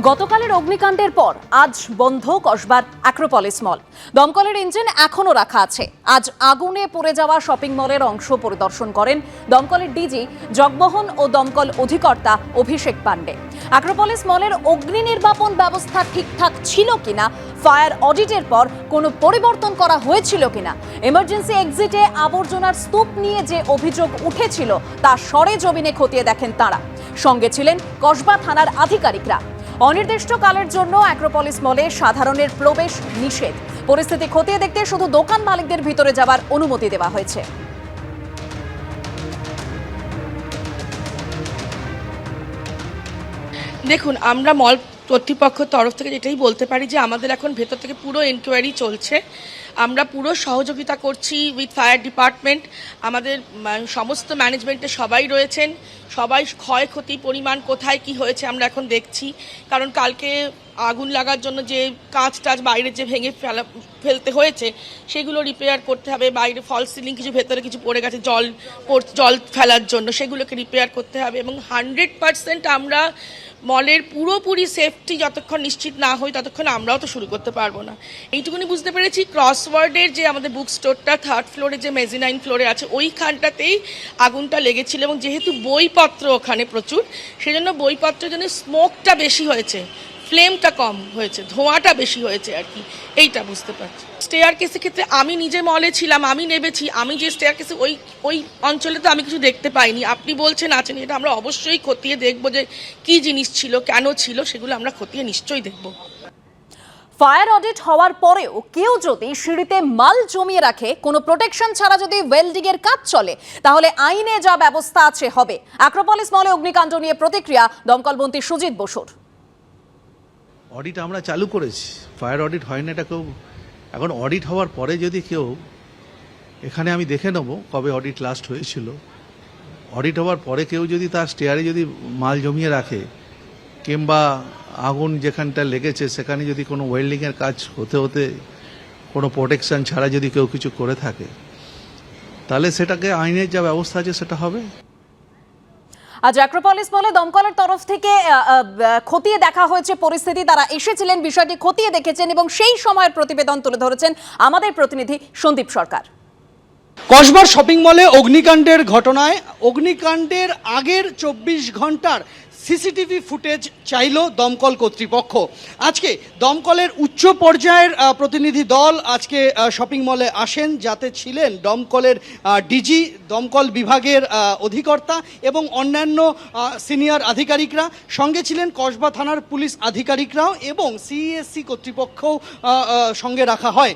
গতকালের অগ্নিকাণ্ডের পর আজ বন্ধ কসবার অ্যাক্রোপলিস মল দমকলের ইঞ্জিন এখনও রাখা আছে। আজ আগুনে পড়ে যাওয়া শপিং মলের অংশ পরিদর্শন করেন দমকলের ডিজি জগমোহন ও দমকল অধিকর্তা অভিষেক পাণ্ডে। অ্যাক্রোপলিস মলের অগ্নি নির্বাপন ব্যবস্থা ঠিকঠাক ছিল কিনা ফায়ার অডিটের পর কোনো পরিবর্তন করা হয়েছিল কিনা এমার্জেন্সি এক্সিটে আবর্জনার স্তূপ নিয়ে যে অভিযোগ উঠেছিল তা সরে জমিনে খতিয়ে দেখেন তাঁরা। সঙ্গে ছিলেন কসবা থানার আধিকারিকরা। অনির্দিষ্টকালের জন্য অ্যাক্রোপলিস মলে সাধারণের প্রবেশ নিষেধ। পরিস্থিতি খতিয়ে দেখতে শুধু দোকান মালিকদের ভিতরে যাওয়ার অনুমতি দেওয়া হয়েছে। দেখুন, আমরা মল কর্তৃপক্ষ তরফ থেকে যেটাই বলতে পারি যে আমাদের এখন ভেতর থেকে পুরো এনকোয়ারি চলছে। আমরা পুরো সহযোগিতা করছি উইথ ফায়ার ডিপার্টমেন্ট আমাদের সমস্ত ম্যানেজমেন্টে সবাই রয়েছেন। সবাই ক্ষয়ক্ষতি পরিমাণ কোথায়, কি হয়েছে আমরা এখন দেখছি। কারণ কালকে আগুন লাগার জন্য যে কাঁচ টাচ বাইরে যে ভেঙে ফেলা, ফেলতে হয়েছে, সেগুলো রিপেয়ার করতে হবে। বাইরে ফল সিলিং কিছু, ভেতরে কিছু পড়ে গেছে জল জল ফেলার জন্য, সেগুলোকে রিপেয়ার করতে হবে। এবং হান্ড্রেড পার্সেন্ট আমরা মলের পুরোপুরি সেফটি যতক্ষণ নিশ্চিত না হই, ততক্ষণ আমরাও তো শুরু করতে পারব না। এইটুকুনি বুঝতে পেরেছি। ক্রসওয়ার্ডের যে আমাদের বুক স্টোরটা থার্ড ফ্লোরে যে মেজিনাইন ফ্লোরে আছে, ওইখানটাতেই আগুনটা লেগেছিল এবং যেহেতু বইপত্র ওখানে প্রচুর, সেজন্য বইপত্রের জন্য স্মোকটা বেশি হয়েছে। ফ্লেমটা কম হয়েছে, ধোঁয়াটা বেশি হয়েছে আর কি, এইটা বুঝতে পারছি। স্টেয়ার কেসের ক্ষেত্রে আমি নিজে মলে ছিলাম, আমি নেবেছি আমি যে স্টেয়ার কেসে ওই ওই অঞ্চলে তো আমি কিছু দেখতে পাইনি। আপনি বলছেন আছেন, এটা আমরা অবশ্যই খতিয়ে দেখব যে কি জিনিস ছিল, কেন ছিল, সেগুলো আমরা খতিয়ে নিশ্চয়ই দেখব। ফায়ার অডিট হওয়ার পরেও কেউ যদি সিঁড়িতে মাল জমিয়ে রাখে, কোনো প্রোটেকশন ছাড়া যদি ওয়েল্ডিং এর কাজ চলে, তাহলে আইনে যা ব্যবস্থা আছে হবে। আক্রোপলিস মলে অগ্নিকাণ্ড নিয়ে প্রতিক্রিয়া, দমকলমন্ত্রী সুজিত বসুর। অডিট আমরা চালু করেছি। ফায়ার অডিট হয় না এটা কেউ এখন অডিট হওয়ার পরে যদি কেউ এখানে আমি দেখে নেব কবে অডিট লাস্ট হয়েছিল। অডিট হওয়ার পরে কেউ যদি তার স্টেয়ারে যদি মাল জমিয়ে রাখে, কিংবা আগুন যেখানটা লেগেছে সেখানে যদি কোনো ওয়েল্ডিংয়ের কাজ হতে হতে কোনো প্রোটেকশন ছাড়া যদি কেউ কিছু করে থাকে, তাহলে সেটাকে আইনের যা ব্যবস্থা আছে সেটা হবে? আজ অ্যাক্রোপলিস মলে দমকলের তরফ থেকে খতিয়ে দেখা হয়েছে পরিস্থিতি। তারা এসেছিলেন, বিষয়টি খতিয়ে দেখেছেন এবং সেই সময়ের প্রতিবেদন তুলে ধরেছেন আমাদের প্রতিনিধি সন্দীপ সরকার। কসবার শপিং মলে অগ্নিকাণ্ডের ঘটনায়, অগ্নিকাণ্ডের আগের চব্বিশ ঘণ্টার সিসিটিভি ফুটেজ চাইল দমকল কর্তৃপক্ষ। আজকে দমকলের উচ্চ পর্যায়ের প্রতিনিধি দল আজকে শপিং মলে আসেন যাতে ছিলেন দমকলের ডিজি দমকল বিভাগের অধিকর্তা এবং অন্যান্য সিনিয়র আধিকারিকরা। সঙ্গে ছিলেন কসবা থানার পুলিশ আধিকারিকরাও এবং সিএসসি আহ, আহ, সঙ্গে রাখা হয়।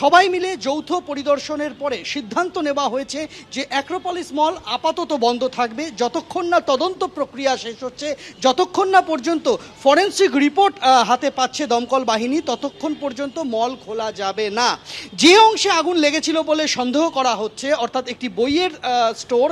সবাই মিলে যৌথ পরিদর্শনের পরে সিদ্ধান্ত নেওয়া হয়েছে যে অ্যাক্রোপলিস মল আপাতত বন্ধ থাকবে। যতক্ষণ না তদন্ত প্রক্রিয়া শেষ হচ্ছে যতক্ষণ না পর্যন্ত ফরেন্সিক রিপোর্ট হাতে পাচ্ছে দমকল বাহিনী, ততক্ষণ পর্যন্ত মল খোলা যাবে না। যে অংশে আগুন লেগেছিল বলে সন্দেহ করা হচ্ছে, অর্থাৎ একটি বইয়ের স্টোর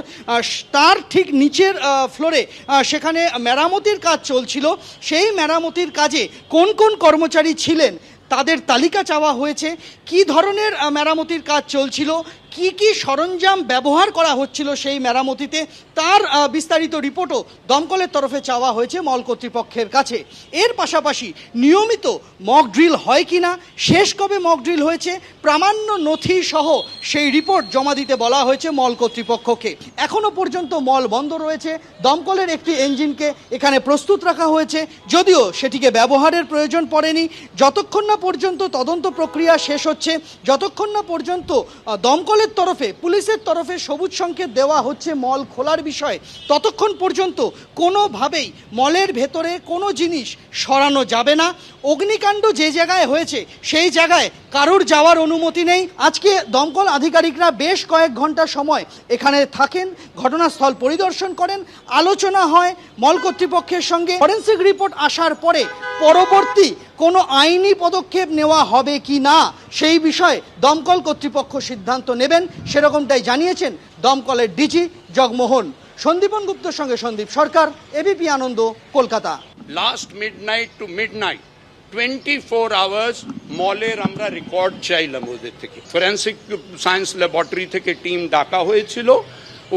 তার ঠিক নিচের ফ্লোরে সেখানে মেরামতির কাজ চলছিল। সেই মেরামতির কাজে কোন কোন কর্মচারী ছিলেন, তাদের তালিকা চাওয়া হয়েছে। কি ধরনের মেরামতির কাজ চলছিল কি কি সরঞ্জাম ব্যবহার করা হচ্ছিল সেই মেরামতিতে? তার বিস্তারিত রিপোর্টও দমকলের তরফে চাওয়া হয়েছে মল কর্তৃপক্ষের কাছে। এর পাশাপাশি নিয়মিত মক ড্রিল হয় কি না শেষ কবে মক ড্রিল হয়েছে প্রামাণ্য নথি সহ সেই রিপোর্ট জমা দিতে বলা হয়েছে মল কর্তৃপক্ষকে। এখনও পর্যন্ত মল বন্ধ রয়েছে দমকলের একটি ইঞ্জিনকে এখানে প্রস্তুত রাখা হয়েছে যদিও সেটিকে ব্যবহারের প্রয়োজন পড়েনি। যতক্ষণ না পর্যন্ত তদন্ত প্রক্রিয়া শেষ হচ্ছে যতক্ষণ না পর্যন্ত আহ, দমকলের তরফে, পুলিশের তরফে সবুজ সংকেত দেওয়া হচ্ছে মল খোলার বিষয়ে। ততক্ষণ পর্যন্ত কোনোভাবেই মলের ভেতরে কোনো জিনিস সরানো যাবে না। অগ্নিকাণ্ড যে জায়গায় হয়েছে, সেই জায়গায় কারোর যাওয়ার অনুমতি নেই। আজকে দমকল আধিকারিকরা বেশ কয়েক ঘণ্টা সময় এখানে থাকেন, ঘটনাস্থল পরিদর্শন করেন, আলোচনা হয় মল কর্তৃপক্ষের সঙ্গে। ফরেন্সিক রিপোর্ট আসার পরে পরবর্তী কোনো আইনি পদক্ষেপ নেওয়া হবে কি না, সেই বিষয়ে দমকল কর্তৃপক্ষ সিদ্ধান্ত নেবেন, সেরকমটাই জানিয়েছেন দমকলের ডিজি জগমোহন। সন্দীপন গুপ্তর সঙ্গে Sandip Sarkar ABP Ananda, Kolkata. Last midnight to midnight twenty four hours মলের আমরা রেকর্ড চাইলাম ওদের থেকে। ফরেন্সিক সায়েন্স ল্যাবরেটরি থেকে টিম ডাকা হয়েছিল।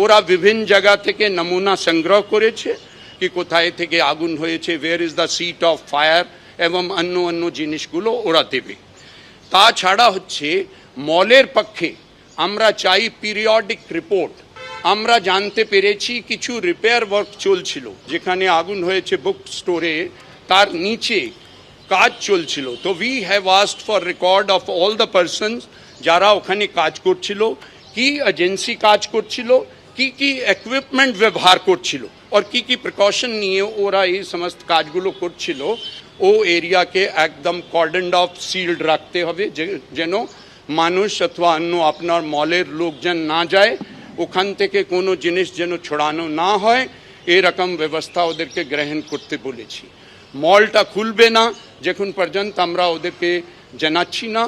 ওরা বিভিন্ন জায়গা থেকে নমুনা সংগ্রহ করেছে, কি কোথায় থেকে আগুন হয়েছে where is the seat of fire এবং অন্য অন্য জিনিসগুলো ওরা দেবে তাছাড়া হচ্ছে মলের পক্ষে আমরা চাই পিরিয়ডিক রিপোর্ট আমরা জানতে পেরেছি কিছু রিপেয়ার ওয়ার্ক চলছিল যেখানে আগুন হয়েছে বুক স্টোরে তার নিচে কাজ চলছিল তো we have asked for record of all the persons যারা ওখানে কাজ করছিল কি এজেন্সি কাজ করছিল কি কি ইকুইপমেন্ট ব্যবহার করছিল আর কি কি প্রিকশন নিয়ে ওরা এই সমস্ত কাজগুলো করছিল ও এরিয়াকে একদম কর্ডেন্ড অফ সিল্ড রাখতে হবে যেন মানুষ অথবা অন্য আপনার মলের লোকজন না যায়, ওখান থেকে কোনো জিনিস যেন ছড়ানো না হয় এরকম ব্যবস্থা ওদেরকে গ্রহণ করতে বলেছি। মলটা খুলবে না, যখন পর্যন্ত আমরা ওদেরকে জানাচ্ছি না।